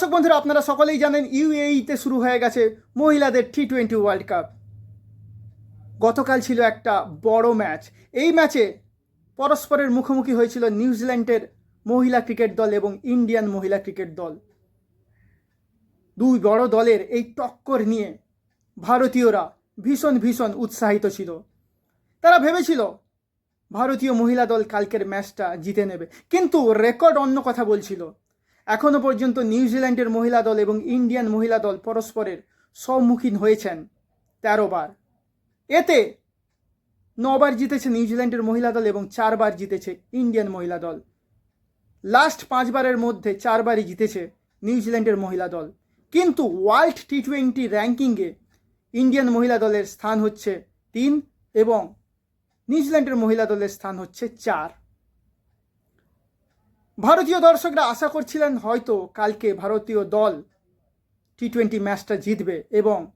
দর্শক বন্ধুরা, আপনারা সকলেই জানেন ইউএইতে শুরু হয়ে গেছে মহিলাদের টি টোয়েন্টি ওয়ার্ল্ড কাপ। গতকাল ছিল একটা বড় ম্যাচ। এই ম্যাচে পরস্পরের মুখোমুখি হয়েছিল নিউজিল্যান্ডের মহিলা ক্রিকেট দল এবং ইন্ডিয়ান মহিলা ক্রিকেট দল। দুই বড় দলের এই টক্কর নিয়ে ভারতীয়রা ভীষণ ভীষণ উৎসাহিত ছিল। তারা ভেবেছিল, ভারতীয় মহিলা দল কালকের ম্যাচটা জিতে নেবে। কিন্তু রেকর্ড অন্য কথা বলছিল। এখনও পর্যন্ত নিউজিল্যান্ডের মহিলা দল এবং ইন্ডিয়ান মহিলা দল পরস্পরের সম্মুখীন হয়েছেন তেরো বার। এতে নবার জিতেছে নিউজিল্যান্ডের মহিলা দল এবং চারবার জিতেছে ইন্ডিয়ান মহিলা দল। লাস্ট পাঁচবারের মধ্যে চারবারই জিতেছে নিউজিল্যান্ডের মহিলা দল। কিন্তু ওয়ার্ল্ড টি টোয়েন্টি র্যাঙ্কিংয়ে ইন্ডিয়ান মহিলা দলের স্থান হচ্ছে তিন এবং নিউজিল্যান্ডের মহিলা দলের স্থান হচ্ছে চার। ভারতীয় দর্শকরা আশা করছিলেন হয়তো কালকে ভারতীয় দল টি টোয়েন্টি ম্যাচটা জিতবে এবং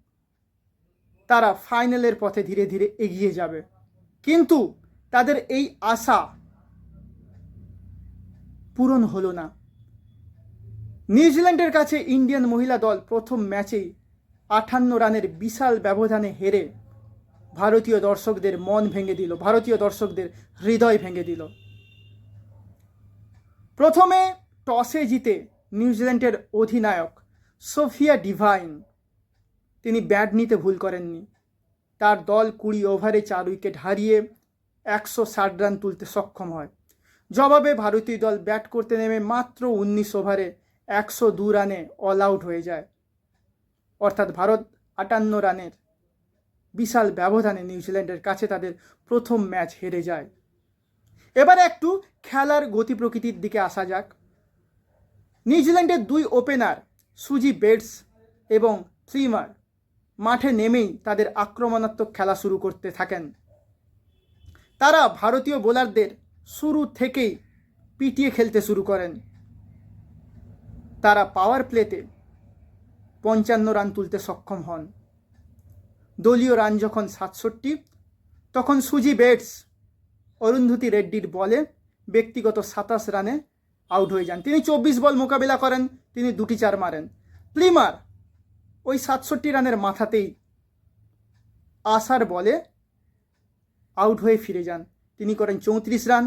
তারা ফাইনালের পথে ধীরে ধীরে এগিয়ে যাবে। কিন্তু তাদের এই আশা পূরণ হলো না। নিউজিল্যান্ডের কাছে ইন্ডিয়ান মহিলা দল প্রথম ম্যাচেই আটান্ন রানের বিশাল ব্যবধানে হেরে ভারতীয় দর্শকদের মন ভেঙে দিল, ভারতীয় দর্শকদের হৃদয় ভেঙে দিল। প্রথমে টসে জিতে নিউজিল্যান্ডের অধিনায়ক সোফিয়া ডিভাইন। তিনি ব্যাট নিতে ভুল করেননি। তার দল কুড়ি ওভারে চার উইকেট হারিয়ে একশো ষাট রান তুলতে সক্ষম হয়। জবাবে ভারতীয় দল ব্যাট করতে নেমে মাত্র উনিশ ওভারে একশো দু রানে অল আউট হয়ে যায়। অর্থাৎ ভারত আটান্ন রানের বিশাল ব্যবধানে নিউজিল্যান্ডের কাছে তাদের প্রথম ম্যাচ হেরে যায়। এবারে একটু খেলার গতি প্রকৃতির দিকে আসা যাক। নিউজিল্যান্ডের দুই ওপেনার সুজি বেটস এবং থ্রিমার মাঠে নেমেই তাদের আক্রমণাত্মক খেলা শুরু করতে থাকেন। তারা ভারতীয় বোলারদের শুরু থেকেই পিটিয়ে খেলতে শুরু করেন। তারা পাওয়ার প্লেতে পঞ্চান্ন রান তুলতে সক্ষম হন। দলীয় রান যখন সাতষট্টি, তখন সুজি বেটস অরুন্ধতী রেড্ডির বলে ব্যক্তিগত সাতাশ রানে আউট হয়ে যান। তিনি চব্বিশ বল মোকাবিলা করেন, তিনি দুটি চার মারেন। প্লিমার ওই সাতষট্টি রানের মাথাতেই আসার বলে আউট হয়ে ফিরে যান। তিনি করেন চৌত্রিশ রান।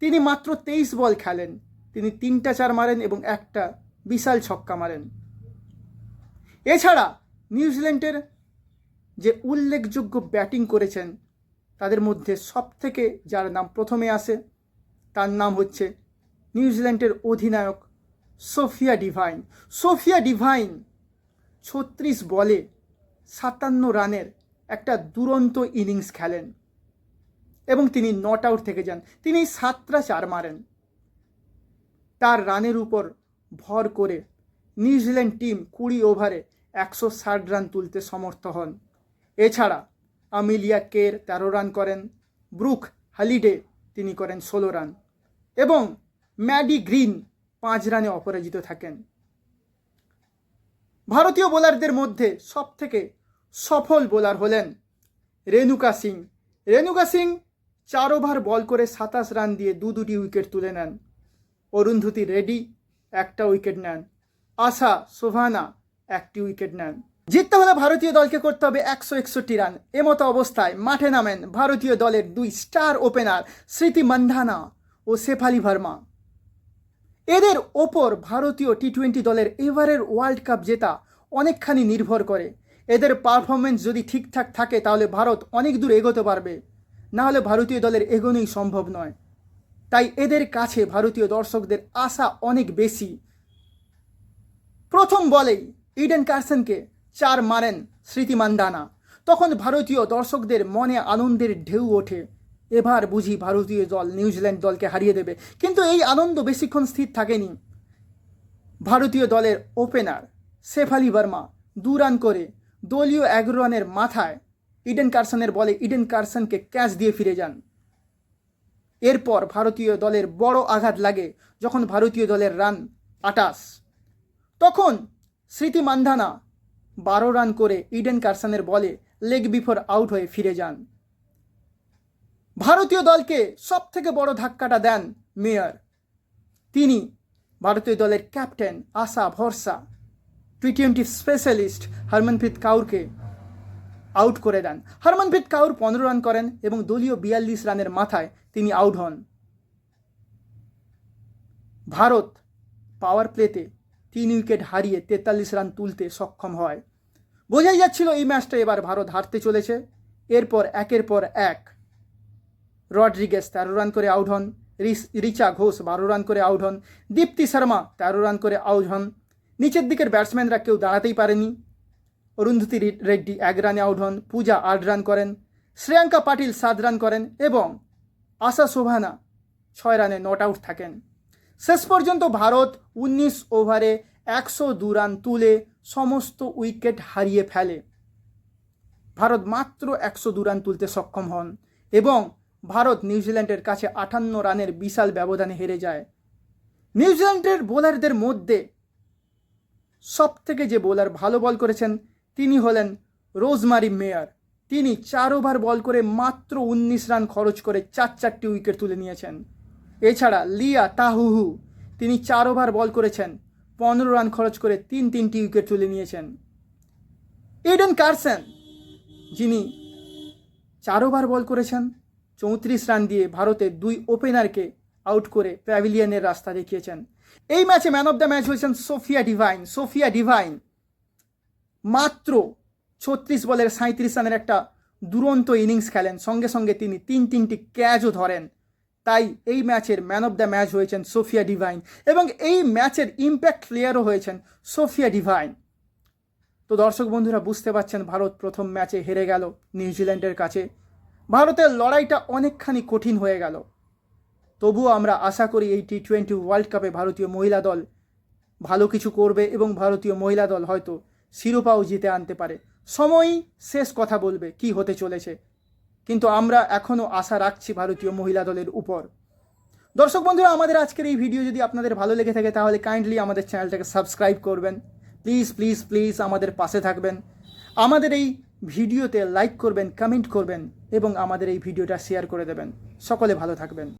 তিনি মাত্র তেইশ বল খেলেন। তিনি তিনটা চার মারেন এবং একটা বিশাল ছক্কা মারেন। এছাড়া নিউজিল্যান্ডের যে উল্লেখযোগ্য ব্যাটিং করেছেন তাদের মধ্যে সব থেকে যার নাম প্রথমে আসে, তার নাম হচ্ছে নিউজিল্যান্ডের অধিনায়ক সোফিয়া ডিভাইন। সোফিয়া ডিভাইন ছত্রিশ বলে সাতান্ন রানের একটা দুরন্ত ইনিংস খেলেন এবং তিনি নট আউট থেকে যান। তিনি সাতটা চার মারেন। তার রানের উপর ভর করে নিউজিল্যান্ড টিম কুড়ি ওভারে একশো ষাট রান তুলতে সমর্থ হন। এছাড়া আমিলিয়া কের তেরো রান করেন, ব্রুক হালিডে তিনি করেন ষোলো রান এবং ম্যাডি গ্রিন পাঁচ রানে অপরাজিত থাকেন। ভারতীয় বোলারদের মধ্যে সবথেকে সফল বোলার হলেন রেণুকা সিং। রেণুকা সিং চার ওভার বল করে সাতাশ রান দিয়ে দু দুটি উইকেট তুলে নেন। অরুন্ধতী রেডি একটা উইকেট নেন। আশা শোভানা একটি উইকেট নেন। জিততে হলে ভারতীয় দলকে করতে হবে একশো একষট্টি রান। এমতো অবস্থায় মাঠে নামেন ভারতীয় দলের দুই স্টার ওপেনার স্মৃতি মান্ধানা ও শেফালি ভার্মা। এদের ওপর ভারতীয় টি টোয়েন্টি দলের এবারের ওয়ার্ল্ড কাপ জেতা অনেকখানি নির্ভর করে। এদের পারফরমেন্স যদি ঠিকঠাক থাকে, তাহলে ভারত অনেক দূর এগোতে পারবে। না হলে ভারতীয় দলের এগোনোই সম্ভব নয়। তাই এদের কাছে ভারতীয় দর্শকদের আশা অনেক বেশি। প্রথম বলেই ইডেন কার্সেনকে চার মারেন স্মৃতি মান্দানা। তখন ভারতীয় দর্শকদের মনে আনন্দের ঢেউ ওঠে। এবার বুঝি ভারতীয় দল নিউজিল্যান্ড দলকে হারিয়ে দেবে। কিন্তু এই আনন্দ বেশিক্ষণ স্থির থাকেনি। ভারতীয় দলের ওপেনার সেফ আলী বর্মা দু রান করে দলীয় এগারো রানের মাথায় ইডেন কার্সনের বলে ইডেন কার্সনকে ক্যাচ দিয়ে ফিরে যান। এরপর ভারতীয় দলের বড় আঘাত লাগে যখন ভারতীয় দলের রান আটাশ। তখন স্মৃতি মান্ধানা বারো রান করে ইডেন কার্সনের বলে লেগ বিফোর আউট হয়ে ফিরে যান। ভারতীয় দলকে সব থেকে বড় ধাক্কাটা দেন মেয়র। তিনি ভারতীয় দলের ক্যাপ্টেন আশা ভরসা টি টোয়েন্টি স্পেশালিস্ট হরমনপ্রীত কাউরকে আউট করে দেন। হরমনপ্রীত কাউর পনেরো রান করেন এবং দলীয় বিয়াল্লিশ রানের মাথায় তিনি আউট হন। ভারত পাওয়ার প্লেতে তিন উইকেট হারিয়ে তেতাল্লিশ রান তুলতে সক্ষম হয়। বোঝাই যাচ্ছিল এই ম্যাচটা এবার ভারত হারতে চলেছে। এরপর একের পর এক রডরিগেস তেরো রান করে আউট হন রিচা ঘোষ বারো রান করে আউট হন, দীপ্তি শর্মা তেরো রান করে আউট হন। নিচের দিকের ব্যাটসম্যানরা কেউ দাঁড়াতেই পারেনি। অরুন্ধতি রেড্ডি এক রানে আউট হন, পূজা আট রান করেন, শ্রেয়াঙ্কা পাটিল সাত রান করেন এবং আশা শোভানা ছয় রানে নট আউট থাকেন। শেষ পর্যন্ত ভারত উনিশ ওভারে একশো দু রান তুলে সমস্ত উইকেট হারিয়ে ফেলে। ভারত মাত্র একশো দু রান তুলতে সক্ষম হন এবং ভারত নিউজিল্যান্ডের কাছে আটান্ন রানের বিশাল ব্যবধানে হেরে যায়। নিউজিল্যান্ডের বোলারদের মধ্যে সব থেকে যে বোলার ভালো বল করেছেন তিনি হলেন রোজমারি মেয়ার। তিনি চার ওভার বল করে মাত্র উনিশ রান খরচ করে চার চারটি উইকেট তুলে নিয়েছেন। এছাড়া লিয়া তাহুহু, তিনি চার ওভার বল করেছেন, পনেরো রান খরচ করে তিন তিনটি উইকেট তুলে নিয়েছেন। এডেন কারসেন, যিনি চার ওভার বল করেছেন, চৌত্রিশ রান দিয়ে ভারতের দুই ওপেনারকে আউট করে প্যাভিলিয়নের রাস্তা দেখিয়েছেন। এই ম্যাচে ম্যান অফ দ্য ম্যাচ হয়েছেন সোফিয়া ডিভাইন। সোফিয়া ডিভাইন মাত্র ছত্রিশ বলের সাঁত্রিশ রানের একটা দুরন্ত ইনিংস খেলেন। সঙ্গে সঙ্গে তিনি তিন তিনটি ক্যাচও ধরেন। তাই এই ম্যাচের man of the match Sophia Sophia divine এবং এই ম্যাচের ইম্প্যাক্ট প্লেয়ারও হয়েছেন সোফিয়া ডিভাইন। তো দর্শক বন্ধুরা, বুঝতে পারছেন, ভারত প্রথম ম্যাচে হেরে গেল নিউজিল্যান্ডের কাছে। ভারতের লড়াইটা অনেকখানি কঠিন হয়ে গেল। তবুও আমরা আশা করি এই টি টোয়েন্টি ওয়ার্ল্ড কাপে ভারতীয় মহিলা দল ভালো কিছু করবে এবং ভারতীয় মহিলা দল হয়তো শিরোপাও জিতে আনতে পারে। সময়ই শেষ কথা বলবে, কি হতে চলেছে। কিন্তু আমরা এখনও আশা রাখছি ভারতীয় মহিলা দলের উপর। দর্শক বন্ধুরা, আমাদের আজকের এই ভিডিও যদি আপনাদের ভালো লেগে থাকে, তাহলে কাইন্ডলি আমাদের চ্যানেলটাকে সাবস্ক্রাইব করবেন। প্লিজ প্লিজ প্লিজ আমাদের পাশে থাকবেন। আমাদের এই ভিডিওতে লাইক করবেন কমেন্ট করবেন এবং আমাদের এই ভিডিওটা শেয়ার করে দেবেন। সকলে ভালো থাকবেন।